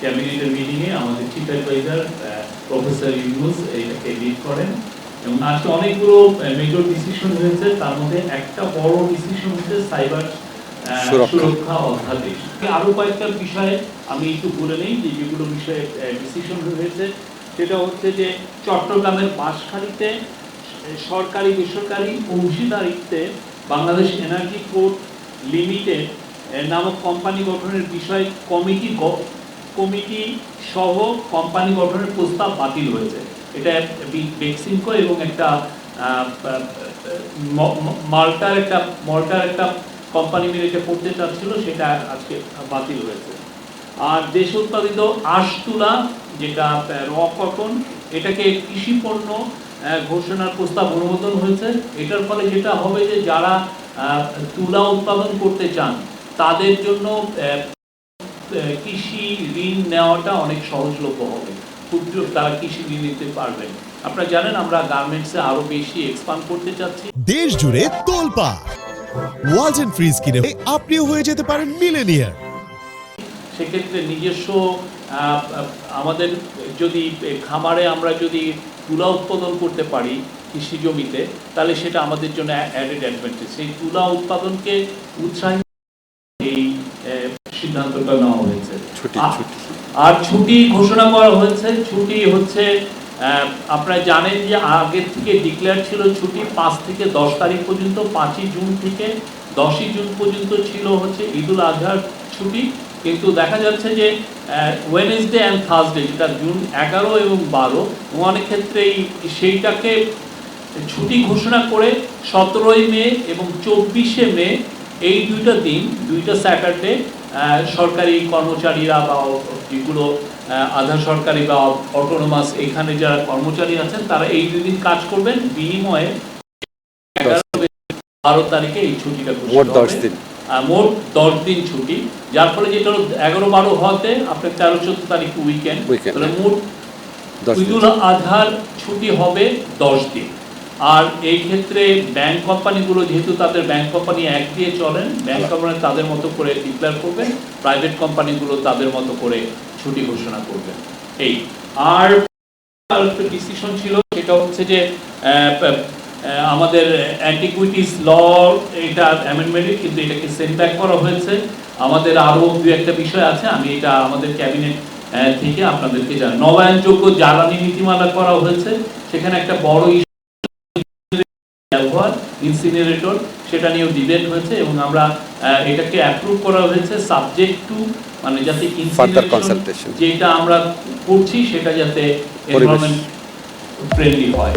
ক্যাবিনেটের মিটিংয়ে আমাদের চিফ অ্যাডভাইজার প্রফেসর ইউনুস এটাকে লিড করেন এবং আজকে অনেকগুলো মেজর ডিসিশন হয়েছে তার মধ্যে একটা বড় ডিসিশন হচ্ছে সাইবার সুরক্ষা। অধ্যাদেশ আরও কয়েকটা বিষয়ে আমি একটু বলে নেই যে যেগুলো বিষয়ে ডিসিশন হয়েছে সেটা হচ্ছে যে চট্টগ্রামের বাঁশখালীতে সরকারি বেসরকারি অংশীদারিত্বে বাংলাদেশ এনার্জি কোর্ট লিমিটেড নামক কোম্পানি গঠনের বিষয়ে কমিটি কমিটি সহ কোম্পানি গঠনের প্রস্তাব বাতিল হয়েছে। এটা বি- বেক্সিমকো এবং একটা মাল্টার একটা, মল্টার একটা কোম্পানি মিলে এটা করতে চাচ্ছিল, সেটা আজকে বাতিল হয়েছে। আর দেশ উৎপাদিত আঁশ তুলা যেটা র কটন, এটাকে কৃষি পণ্য ঘোষণার প্রস্তাব অনুমোদন হয়েছে। এটার ফলে যেটা হবে যে যারা তুলা উৎপাদন করতে চান, তাদের জন্য কৃষি ঋণ নেওয়াটা অনেক সহজলভ্য হবে। ক্ষুদ্র তারা কৃষি ঋণ নিতে পারবেন আপনারা জানেন আমরা গার্মেন্টসে আরও বেশি এক্সপান্ড করতে চাচ্ছি। দেশ জুড়ে তোলপা ফ্রিজ কিনে আপনিও হয়ে যেতে পারেন মিলেনিয়ার সেক্ষেত্রে নিজস্ব আমাদের যদি খামারে আমরা যদি তুলা উৎপাদন করতে পারি কৃষি জমিতে তাহলে সেটা আমাদের জন্য অ্যাডেড অ্যাডভান্টেজ সেই তুলা উৎপাদনকে উৎসাহিত সিদ্ধান্তটা নেওয়া হয়েছে। আর ছুটি। ঘোষণা করা হয়েছে। ছুটি হচ্ছে আপনারা জানেন যে আগের থেকে ডিক্লেয়ার ছিল ছুটি পাঁচ থেকে দশ তারিখ পর্যন্ত পাঁচই জুন থেকে দশই জুন পর্যন্ত ছিল হচ্ছে ঈদুল আজহার ছুটি। কিন্তু দেখা যাচ্ছে যে ওয়েনেসডে অ্যান্ড থার্সডে যেটা জুন এগারো এবং বারো অনেক ক্ষেত্রেই সেইটাকে ছুটি ঘোষণা করে সতেরোই মে এবং চব্বিশে মে এই দুইটা দিন দুইটা স্যাটারডে সরকারি কর্মচারীরা বা যেগুলো আধা সরকারি বা অটোনোমাস এখানে যারা কর্মচারী আছেন তারা এই দুই দিন কাজ করবেন। বিনিময়ে বারো তারিখে এই ছুটিটা মোট দশ দিন। মোট দশ দিন ছুটি। যার ফলে যেটা হলো এগারো বারো হওয়াতে আপনার তেরো চোদ্দ তারিখ উইকেন্ড তাহলে মোট ঈদুল আজহার ছুটি হবে দশ দিন। আর এই ক্ষেত্রে ব্যাংক কোম্পানিগুলো যেহেতু তাদের ব্যাংক কোম্পানি এক দিয়ে চলেন ব্যাংক কোম্পানি তাদের মতো করে ডিক্লেয়ার করবেন প্রাইভেট কোম্পানিগুলো তাদের মতো করে ছুটি ঘোষণা করবেন। এই, আর ডিসিশন ছিল, সেটা হচ্ছে যে আমাদের অ্যান্টিকুইটিস ল এটা অ্যামেন্ডমেন্ট কিন্তু এটাকে সেন্ড ব্যাক করা হয়েছে। আমাদের আরও দু একটা বিষয় আছে, আমি এটা আমাদের ক্যাবিনেট থেকে আপনাদেরকে জানাই। নবায়নযোগ্য জ্বালানি নীতিমালা করা হয়েছে, সেখানে একটা বড় ব্যবহার ইনসিনারেটর সেটা নিয়েও ডিবেট হয়েছে এবং আমরা এটাকে অ্যাপ্রুভ করা হয়েছে সাবজেক্ট টু মানে যাতে যেটা আমরা করছি সেটা যাতে। এনভায়রনমেন্ট ফ্রেন্ডলি হয়